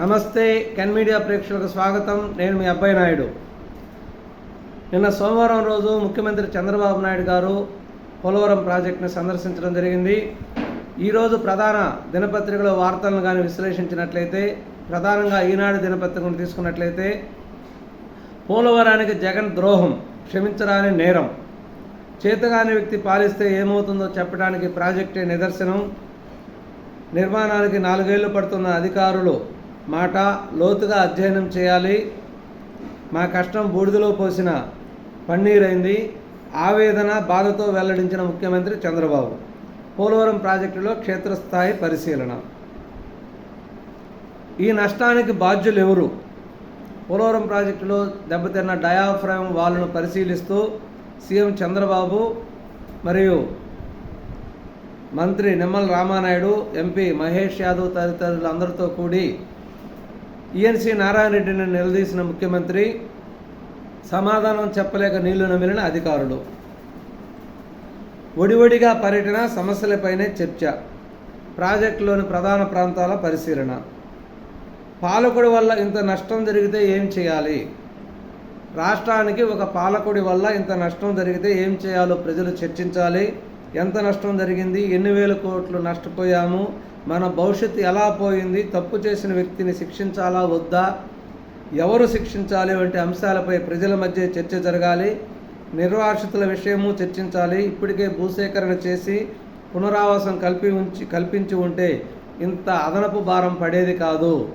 నమస్తే can media ప్రేక్షకులకు స్వాగతం. నేను మీ అబ్బాయి నాయుడు. నిన్న సోమవారం రోజు ముఖ్యమంత్రి చంద్రబాబు నాయుడు గారు పోలవరం ప్రాజెక్టును సందర్శించడం జరిగింది. ఈరోజు ప్రధాన దినపత్రికలో వార్తలను కానీ విశ్లేషించినట్లయితే ప్రధానంగా ఈనాడు దినపత్రికను తీసుకున్నట్లయితే పోలవరానికి జగన్ ద్రోహం క్షమించరాని నేరం. చేతగాని వ్యక్తి పాలిస్తే ఏమవుతుందో చెప్పడానికి ప్రాజెక్టే నిదర్శనం. నిర్మాణానికి నాలుగేళ్ళు పడుతున్న అధికారులు మాట లోతుగా అధ్యయనం చేయాలి. మా కష్టం బూడిదలో పోసిన పన్నీరైంది. ఆవేదన బాధతో వెల్లడించిన ముఖ్యమంత్రి చంద్రబాబు. పోలవరం ప్రాజెక్టులో క్షేత్రస్థాయి పరిశీలన. ఈ నష్టానికి బాధ్యులు ఎవరు పోలవరం ప్రాజెక్టులో దెబ్బతిన్న డయాఫ్రామ్ వాల్ను పరిశీలిస్తూ సీఎం చంద్రబాబు మరియు మంత్రి నిమ్మల రామానాయుడు ఎంపీ మహేష్ యాదవ్ తదితరులు అందరితో కూడి ఈఎన్సీ నారాయణ రెడ్డిని నిలదీసిన ముఖ్యమంత్రి సమాధానం చెప్పలేక నీళ్ళు నమిలిన అధికారులు. ఒడివడిగా పర్యటన సమస్యలపైనే చర్చ. ప్రాజెక్టులోని ప్రధాన ప్రాంతాల పరిశీలన. పాలకుడి వల్ల ఇంత నష్టం జరిగితే ఏం చేయాలి? రాష్ట్రానికి ఒక పాలకుడి వల్ల ఇంత నష్టం జరిగితే ఏం చేయాలో ప్రజలు చర్చించాలి. ఎంత నష్టం జరిగింది? ఎన్ని వేల కోట్లు నష్టపోయాము? మన భవిష్యత్తు ఎలా పోయింది? తప్పు చేసిన వ్యక్తిని శిక్షించాలా? వద్దా? ఎవరు శిక్షించాలి? వంటి అంశాలపై ప్రజల మధ్య చర్చ జరగాలి. నిర్వాసితుల విషయము చర్చించాలి. ఇప్పటికే భూసేకరణ చేసి పునరావాసం కల్పి ఉంచి కల్పించి ఉంటే ఇంత అదనపు భారం పడేది కాదు.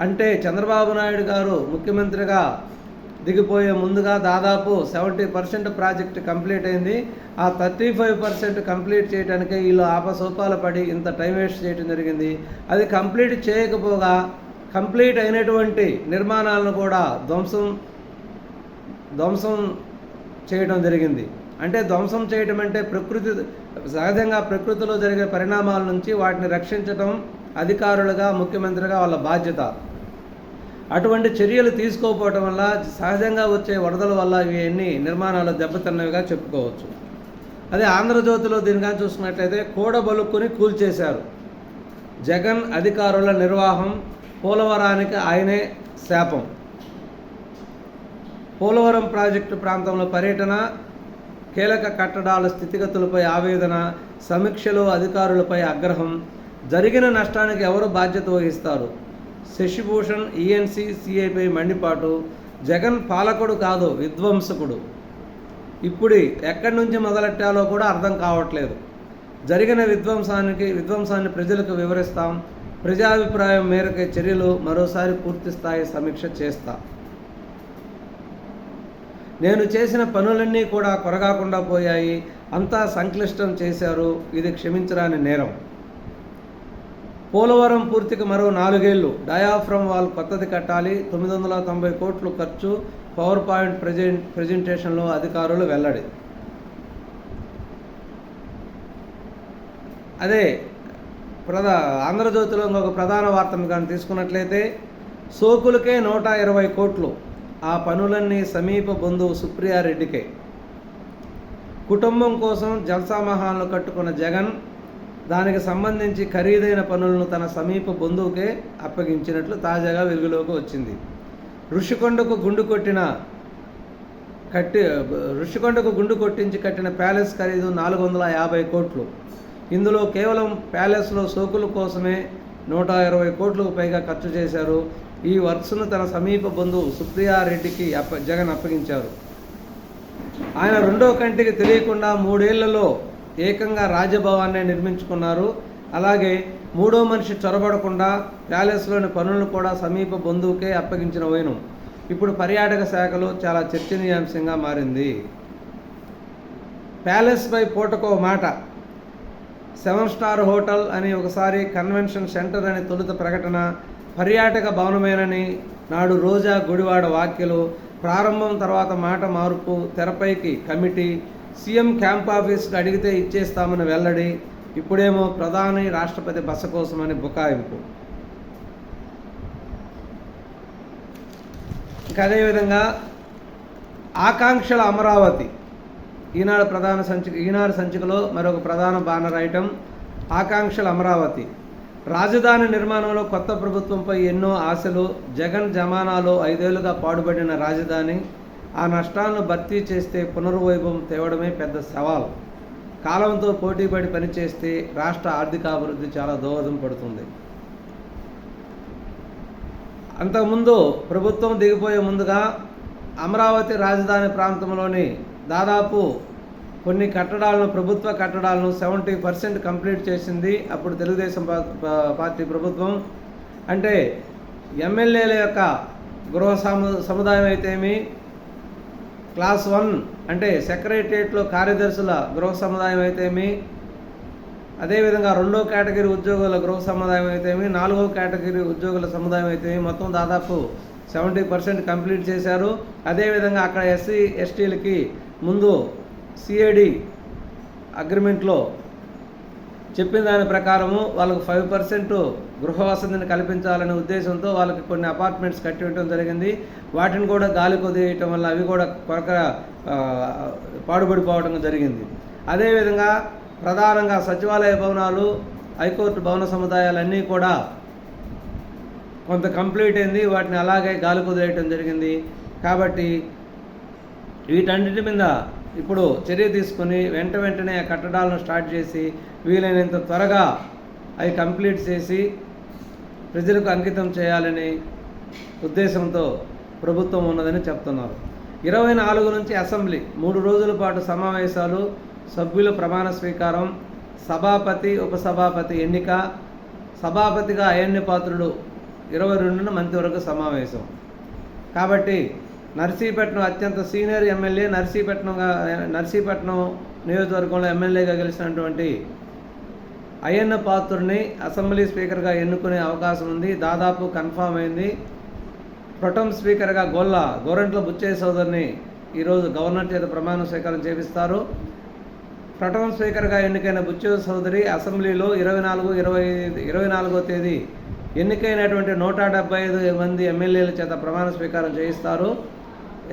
అంటే చంద్రబాబు నాయుడు గారు ముఖ్యమంత్రిగా దిగిపోయే ముందుగా దాదాపు సెవెంటీ పర్సెంట్ ప్రాజెక్ట్ కంప్లీట్ అయింది. ఆ థర్టీ ఫైవ్ పర్సెంట్ కంప్లీట్ చేయడానికే వీళ్ళు ఆపసోపాలు పడి ఇంత టైం వేస్ట్ చేయడం జరిగింది. అది కంప్లీట్ చేయకపోగా కంప్లీట్ అయినటువంటి నిర్మాణాలను కూడా ధ్వంసం ధ్వంసం చేయడం జరిగింది. అంటే ధ్వంసం చేయడం అంటే ప్రకృతి సహజంగా ప్రకృతిలో జరిగే పరిణామాల నుంచి వాటిని రక్షించడం అధికారులుగా ముఖ్యమంత్రిగా వాళ్ళ బాధ్యత. అటువంటి చర్యలు తీసుకోకపోవటం వల్ల సహజంగా వచ్చే వరదల వల్ల ఇవన్నీ నిర్మాణాలు దెబ్బతిన్నవిగా చెప్పుకోవచ్చు. అదే ఆంధ్రజ్యోతిలో దీనిగా చూసుకున్నట్లయితే కూడబలుక్కుని కూల్చేశారు. జగన్ అధికారుల నిర్వాహం పోలవరానికి ఆయనే శాపం. పోలవరం ప్రాజెక్టు ప్రాంతంలో పర్యటన కీలక కట్టడాల స్థితిగతులపై ఆవేదన సమీక్షలు అధికారులపై ఆగ్రహం జరిగిన నష్టానికి ఎవరు బాధ్యత వహిస్తారు? శశిభూషణ్ ఈఎన్సీ సిఐపై మండిపాటు జగన్ పాలకుడు కాదు విధ్వంసకుడు. ఇప్పుడు ఎక్కడి నుంచి మొదలెట్టాలో కూడా అర్థం కావట్లేదు. జరిగిన విధ్వంసానికి విధ్వంసాన్ని ప్రజలకు వివరిస్తాం. ప్రజాభిప్రాయం మేరకే చర్యలు మరోసారి పూర్తిస్థాయి సమీక్ష చేస్తా. నేను చేసిన పనులన్నీ కూడా కొరగాకుండా పోయాయి. అంతా సంక్లిష్టం చేశారు. ఇది క్షమించరాని నేరం. పోలవరం పూర్తికి మరో నాలుగేళ్ళు. డయాఫ్రమ్ వాల్ కొత్తది కట్టాలి. తొమ్మిది వందల తొంభై కోట్లు ఖర్చు. పవర్ పాయింట్ ప్రజెంట్ ప్రజెంటేషన్లో అధికారులు వెల్లడి. అదే ప్రధా ఆంధ్రజ్యోతిలో ఇంకొక ప్రధాన వార్తను కానీ తీసుకున్నట్లయితే సోకులకే నూట ఇరవై కోట్లు. ఆ పనులన్నీ సమీప బంధువు సుప్రియారెడ్డికే. కుటుంబం కోసం జల్సా మహాన్లు కట్టుకున్న జగన్ దానికి సంబంధించి ఖరీదైన పనులను తన సమీప బంధువుకే అప్పగించినట్లు తాజాగా వెలుగులోకి వచ్చింది. ఋషికొండకు గుండు కొట్టిన కట్టి ఋషికొండకు గుండు కొట్టించి కట్టిన ప్యాలెస్ ఖరీదు నాలుగు వందల యాభై కోట్లు. ఇందులో కేవలం ప్యాలెస్లో సోకుల కోసమే నూట ఇరవై కోట్లకు పైగా ఖర్చు చేశారు. ఈ వర్క్స్ను తన సమీప బంధువు సుప్రియారెడ్డికి అప్ప జగన్ అప్పగించారు. ఆయన రెండో కంటికి తెలియకుండా మూడేళ్ళలో ఏకంగా రాజభవనాన్ని నిర్మించుకున్నారు. అలాగే మూడో మనిషి చొరబడకుండా ప్యాలెస్లోని పనులను కూడా సమీప బంధువుకే అప్పగించిన వైనం ఇప్పుడు పర్యాటక శాఖలో చాలా చర్చనీయాంశంగా మారింది. ప్యాలెస్పై పూటకో మాట. సెవెన్ స్టార్ హోటల్ అని ఒకసారి కన్వెన్షన్ సెంటర్ అని తొలుత ప్రకటన పర్యాటక భవనమేనని నాడు రోజా గుడివాడ వ్యాఖ్యలు ప్రారంభం తర్వాత మాట మార్పు తెరపైకి కమిటీ సీఎం క్యాంప్ ఆఫీస్కి అడిగితే ఇచ్చేస్తామని వెల్లడి ఇప్పుడేమో ప్రధాని రాష్ట్రపతి బస కోసమని బుకాయింపు. ఇంకా అదేవిధంగా ఆకాంక్షల అమరావతి. ఈనాడు ప్రధాన సంచిక ఈనాడు సంచికలో మరొక ప్రధాన బ్యానర్ ఐటమ్ ఆకాంక్షల అమరావతి. రాజధాని నిర్మాణంలో కొత్త ప్రభుత్వంపై ఎన్నో ఆశలు జగన్ జమానాలో ఐదేళ్ళుగా పాడుబడిన రాజధాని ఆ నష్టాలను భర్తీ చేస్తే పునర్వైభవం తేవడమే పెద్ద సవాల్. కాలంతో పోటీపడి పనిచేస్తే రాష్ట్ర ఆర్థికాభివృద్ధి చాలా దోహదం పడుతుంది. అంతకుముందు ప్రభుత్వం దిగిపోయే ముందుగా అమరావతి రాజధాని ప్రాంతంలోని దాదాపు కొన్ని కట్టడాలను ప్రభుత్వ కట్టడాలను సెవెంటీ పర్సెంట్ కంప్లీట్ చేసింది అప్పుడు తెలుగుదేశం పార్టీ ప్రభుత్వం. అంటే ఎమ్మెల్యేల యొక్క గృహ సము సముదాయం అయితేమి క్లాస్ వన్ అంటే సెక్రటరియట్లో కార్యదర్శుల గృహ సముదాయం అయితేమి? అదేవిధంగా రెండో కేటగిరీ ఉద్యోగుల గృహ సముదాయం అయితేమి? నాలుగో కేటగిరీ ఉద్యోగుల సముదాయం అయితేమి? మొత్తం దాదాపు సెవెంటీ పర్సెంట్ కంప్లీట్ చేశారు. అదేవిధంగా అక్కడ ఎస్సీ ఎస్టీలకి ముందు సిఐడి అగ్రిమెంట్లో చెప్పిన దాని ప్రకారము వాళ్ళకు ఫైవ్ పర్సెంట్ గృహ వసతిని కల్పించాలనే ఉద్దేశంతో వాళ్ళకి కొన్ని అపార్ట్మెంట్స్ కట్టి ఉండటం జరిగింది. వాటిని కూడా గాలి కొదియటం వల్ల అవి కూడా కొరక ఆ, పాడుపడిపోవడం జరిగింది. అదేవిధంగా ప్రధానంగా సచివాలయ భవనాలు హైకోర్టు భవన సముదాయాలన్నీ కూడా కొంత కంప్లీట్ అయింది. వాటిని అలాగే గాలి కుదిరేయటం జరిగింది. కాబట్టి వీటన్నిటి మీద ఇప్పుడు చర్య తీసుకొని వెంట వెంటనే ఆ కట్టడాలను స్టార్ట్ చేసి వీలైనంత త్వరగా అవి కంప్లీట్ చేసి ప్రజలకు అంకితం చేయాలని ఉద్దేశంతో ప్రభుత్వం ఉన్నదని చెప్తున్నారు. ఇరవై నాలుగు నుంచి అసెంబ్లీ మూడు రోజుల పాటు సమావేశాలు సభ్యుల ప్రమాణ స్వీకారం సభాపతి ఉపసభాపతి ఎన్నిక సభాపతిగా అయన్య పాత్రుడు ఇరవై రెండున మంత్రివర్గ సమావేశం. కాబట్టి నర్సీపట్నం అత్యంత సీనియర్ ఎమ్మెల్యే నర్సీపట్నంగా నర్సీపట్నం నియోజకవర్గంలో ఎమ్మెల్యేగా గెలిచినటువంటి అయ్యన్న పాత్రుడిని అసెంబ్లీ స్పీకర్గా ఎన్నుకునే అవకాశం ఉంది. దాదాపు కన్ఫామ్ అయింది. ప్రొటం స్పీకర్గా గొల్ల గోరంట్ల బుచ్చయ్య సోదరిని ఈరోజు గవర్నర్ చేత ప్రమాణ స్వీకారం చేపిస్తారు. ప్రథమ స్పీకర్గా ఎన్నికైన బుచ్చయ్య సోదరి అసెంబ్లీలో ఇరవై నాలుగు ఇరవై ఇరవై నాలుగో తేదీ ఎన్నికైనటువంటి నూట డెబ్బై ఐదు మంది ఎమ్మెల్యేల చేత ప్రమాణ స్వీకారం చేయిస్తారు.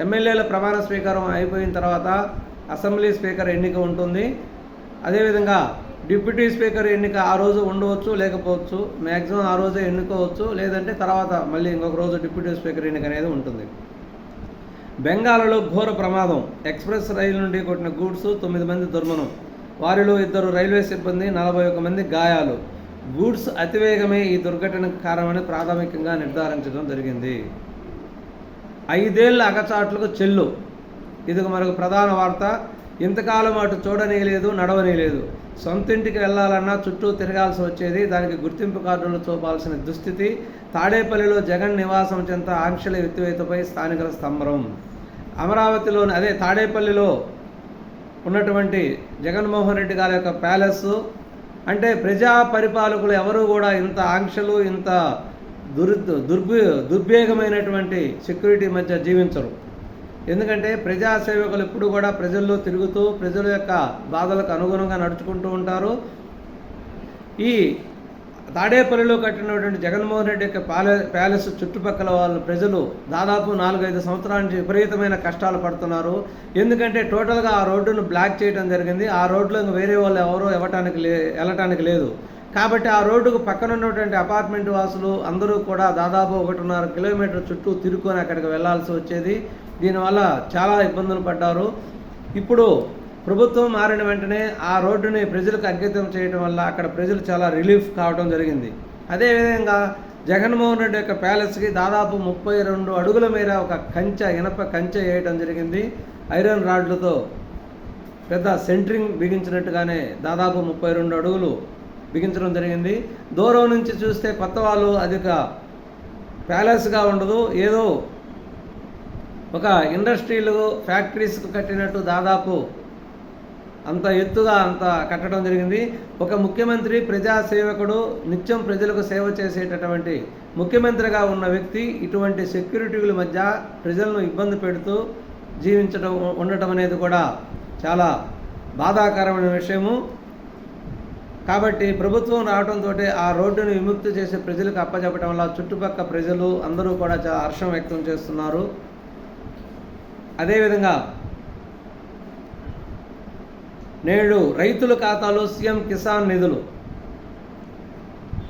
ఎమ్మెల్యేల ప్రమాణ స్వీకారం అయిపోయిన తర్వాత అసెంబ్లీ స్పీకర్ ఎన్నిక ఉంటుంది. అదేవిధంగా డిప్యూటీ స్పీకర్ ఎన్నిక ఆ రోజు ఉండవచ్చు లేకపోవచ్చు మ్యాక్సిమం ఆ రోజే ఎన్నుకోవచ్చు లేదంటే తర్వాత మళ్ళీ ఇంకొక రోజు డిప్యూటీ స్పీకర్ ఎన్నిక అనేది ఉంటుంది. బెంగాల్లో ఘోర ప్రమాదం. ఎక్స్ప్రెస్ రైలు నుండి కొట్టిన గూడ్స్ తొమ్మిది మంది దుర్మనం. వారిలో ఇద్దరు రైల్వే సిబ్బంది నలభై ఒక మంది గాయాలు. గూడ్స్ అతివేగమే ఈ దుర్ఘటనకు కారణమని ప్రాథమికంగా నిర్ధారించడం జరిగింది. ఐదేళ్ళ అగచాట్లకు చెల్లు. ఇది మరొక ప్రధాన వార్త. ఇంతకాలం అటు చూడనీయలేదు నడవనీయలేదు సొంతింటికి వెళ్ళాలన్నా చుట్టూ తిరగాల్సి వచ్చేది దానికి గుర్తింపు కార్డులు చూపాల్సిన దుస్థితి. తాడేపల్లిలో జగన్ నివాసం చెంత ఆంక్షల ఎత్తివేతపై స్థానికుల స్తంభరం అమరావతిలోని అదే తాడేపల్లిలో ఉన్నటువంటి జగన్మోహన్ రెడ్డి గారి యొక్క ప్యాలెస్. అంటే ప్రజా పరిపాలకులు ఎవరు కూడా ఇంత ఆంక్షలు ఇంత దుర్ దుర్భ దుర్భేగమైనటువంటి సెక్యూరిటీ మధ్య జీవించరు. ఎందుకంటే ప్రజా సేవకులు ఎప్పుడు కూడా ప్రజల్లో తిరుగుతూ ప్రజల యొక్క బాధలకు అనుగుణంగా నడుచుకుంటూ ఉంటారు. ఈ తాడేపల్లిలో కట్టినటువంటి జగన్మోహన్ రెడ్డి యొక్క ప్యాలె ప్యాలెస్ చుట్టుపక్కల వాళ్ళు ప్రజలు దాదాపు నాలుగైదు సంవత్సరాల నుంచి విపరీతమైన కష్టాలు పడుతున్నారు. ఎందుకంటే టోటల్గా ఆ రోడ్డును బ్లాక్ చేయడం జరిగింది. ఆ రోడ్లో వేరే వాళ్ళు ఎవరో ఇవ్వటానికి లే వెళ్ళటానికి లేదు. కాబట్టి ఆ రోడ్డుకు పక్కన ఉన్నటువంటి అపార్ట్మెంట్ వాసులు అందరూ కూడా దాదాపు ఒకటిన్నర కిలోమీటర్ చుట్టూ తిరుక్కొని అక్కడికి వెళ్ళాల్సి వచ్చేది. దీనివల్ల చాలా ఇబ్బందులు పడ్డారు. ఇప్పుడు ప్రభుత్వం మారిన వెంటనే ఆ రోడ్డుని ప్రజలకు అంకితం చేయడం వల్ల అక్కడ ప్రజలు చాలా రిలీఫ్ కావడం జరిగింది. అదేవిధంగా జగన్మోహన్ రెడ్డి యొక్క ప్యాలెస్కి దాదాపు ముప్పై రెండు అడుగుల మేర ఒక కంచె ఇనప కంచె వేయడం జరిగింది. ఐరన్ రాడ్లతో పెద్ద సెంట్రింగ్ బిగించినట్టుగానే దాదాపు ముప్పై రెండు అడుగులు బిగించడం జరిగింది. దూరం నుంచి చూస్తే కొత్త వాళ్ళు అది ఒక ప్యాలెస్గా ఉండదు. ఏదో ఒక ఇండస్ట్రీలు ఫ్యాక్టరీస్కు కట్టినట్టు దాదాపు అంత ఎత్తుగా అంత కట్టడం జరిగింది. ఒక ముఖ్యమంత్రి ప్రజాసేవకుడు నిత్యం ప్రజలకు సేవ చేసేటటువంటి ముఖ్యమంత్రిగా ఉన్న వ్యక్తి ఇటువంటి సెక్యూరిటీల మధ్య ప్రజలను ఇబ్బంది పెడుతూ జీవించడం ఉండటం అనేది కూడా చాలా బాధాకరమైన విషయము. కాబట్టి ప్రభుత్వం రావడంతో ఆ రోడ్డును విముక్తి చేసే ప్రజలకు అప్పచెప్పడం వల్ల చుట్టుపక్కల ప్రజలు అందరూ కూడా చాలా హర్షం వ్యక్తం చేస్తున్నారు. అదేవిధంగా నేడు రైతుల ఖాతాలో సీఎం కిసాన్ నిధులు.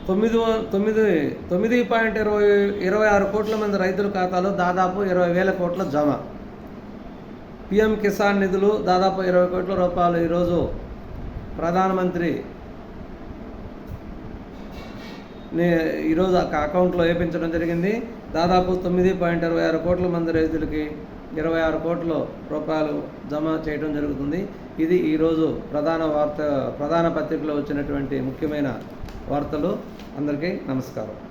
తొమ్మిది తొమ్మిది తొమ్మిది పాయింట్ ఇరవై ఇరవై ఆరు కోట్ల మంది రైతుల ఖాతాలో దాదాపు ఇరవై వేల కోట్ల జమ. పిఎం కిసాన్ నిధులు దాదాపు ఇరవై కోట్ల రూపాయలు ఈరోజు ప్రధానమంత్రి ఈరోజు ఆ అకౌంట్లో వేయించడం జరిగింది. దాదాపు తొమ్మిది పాయింట్ ఇరవై ఆరు కోట్ల మంది రైతులకి ఇరవై ఆరు కోట్ల రూపాయలు జమ చేయడం జరుగుతుంది. ఇది ఈరోజు ప్రధాన వార్త ప్రధాన పత్రికలో వచ్చినటువంటి ముఖ్యమైన వార్తలు. అందరికీ నమస్కారం.